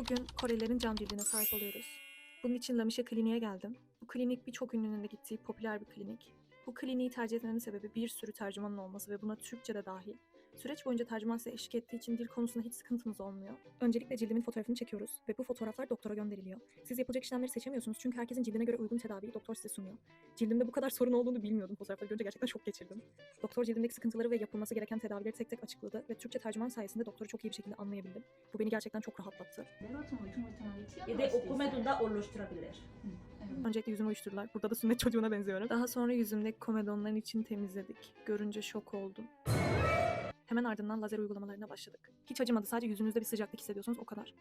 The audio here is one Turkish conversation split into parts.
Bugün Korelilerin cam cildine sahip oluyoruz. Bunun için Lamişe Kliniğe geldim. Bu klinik birçok ünlünün de gittiği popüler bir klinik. Bu kliniği tercih etmemin sebebi bir sürü tercümanın olması ve buna Türkçe de dahil. Süreç boyunca tercüman size eşlik ettiği için dil konusunda hiç sıkıntınız olmuyor. Öncelikle cildimin fotoğrafını çekiyoruz ve bu fotoğraflar doktora gönderiliyor. Siz yapılacak işlemleri seçemiyorsunuz çünkü herkesin cildine göre uygun tedaviyi doktor size sunuyor. Cildimde bu kadar sorun olduğunu bilmiyordum. Fotoğrafları görünce gerçekten şok geçirdim. Doktor cildimdeki sıkıntıları ve yapılması gereken tedavileri tek tek açıkladı ve Türkçe tercüman sayesinde doktoru çok iyi bir şekilde anlayabildim. Bu beni gerçekten çok rahatlattı. Ya da okumedunda oluşturabilir. Öncelikle yüzümü uyuşturdular. Burada da sünnet çocuğuna benziyorum. Daha sonra yüzümdeki komedonların için temizledik. Görünce şok oldum. Hemen ardından lazer uygulamalarına başladık. Hiç acımadı. Sadece yüzünüzde bir sıcaklık hissediyorsunuz o kadar.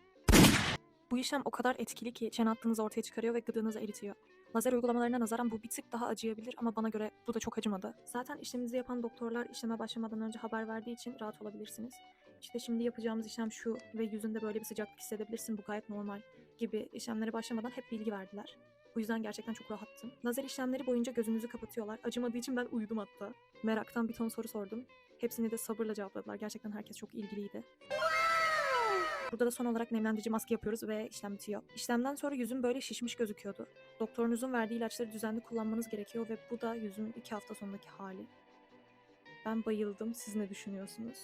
Bu işlem o kadar etkili ki çene hattınızı ortaya çıkarıyor ve gıdığınızı eritiyor. Lazer uygulamalarına nazaran bu bir tık daha acıyabilir ama bana göre bu da çok acımadı. Zaten işleminizi yapan doktorlar işleme başlamadan önce haber verdiği için rahat olabilirsiniz. İşte şimdi yapacağımız işlem şu ve yüzünde böyle bir sıcaklık hissedebilirsin bu gayet normal gibi işlemlere başlamadan hep bilgi verdiler. O yüzden gerçekten çok rahattım. Lazer işlemleri boyunca gözünüzü kapatıyorlar. Acımadığı için ben uyudum hatta. Meraktan bir ton soru sordum. Hepsini de sabırla cevapladılar. Gerçekten herkes çok ilgiliydi. Burada da son olarak nemlendirici maske yapıyoruz ve işlem bitiyor. İşlemden sonra yüzüm böyle şişmiş gözüküyordu. Doktorunuzun verdiği ilaçları düzenli kullanmanız gerekiyor ve bu da yüzümün iki hafta sonundaki hali. Ben bayıldım. Siz ne düşünüyorsunuz?